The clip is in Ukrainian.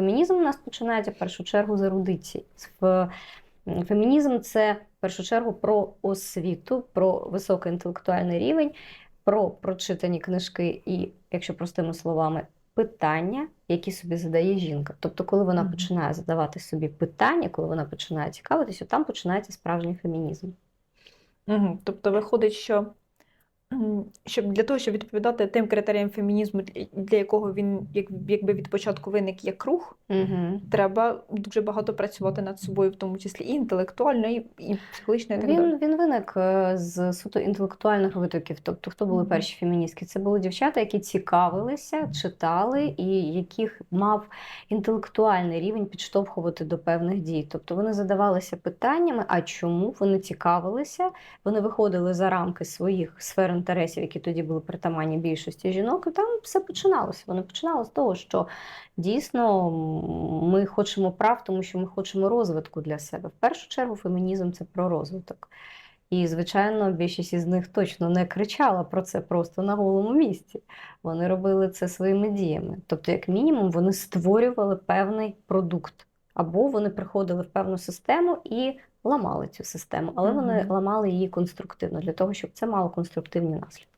фемінізм у нас починається в першу чергу з ерудиції. Фемінізм це в першу чергу про освіту, про високоінтелектуальний рівень, про прочитані книжки і, якщо простими словами, питання, які собі задає жінка. Тобто, коли вона починає задавати собі питання, коли вона починає цікавитися, там починається справжній фемінізм. Угу. Тобто виходить, що щоб для того, щоб відповідати тим критеріям фемінізму, для- якого він як, якби від початку виник як рух, Угу. треба дуже багато працювати над собою, в тому числі і інтелектуально, і, і психологічно, і так далі. Він, він виник е, з суто інтелектуальних витоків. Тобто, хто були перші феміністки? Це були дівчата, які цікавилися, читали, і яких мав інтелектуальний рівень підштовхувати до певних дій. Тобто вони задавалися питаннями, а чому вони цікавилися, вони виходили за рамки своїх сфер інтересів, які тоді були притаманні більшості жінок, там все починалося. Вони починали з того, що дійсно ми хочемо прав, тому що ми хочемо розвитку для себе. В першу чергу, фемінізм це про розвиток. І, звичайно, більшість із них точно не кричала про це просто на голому місці. Вони робили це своїми діями. Тобто, як мінімум, вони створювали певний продукт, або вони приходили в певну систему і ламали цю систему, але вони ламали її конструктивно для того, щоб це мало конструктивні наслідки.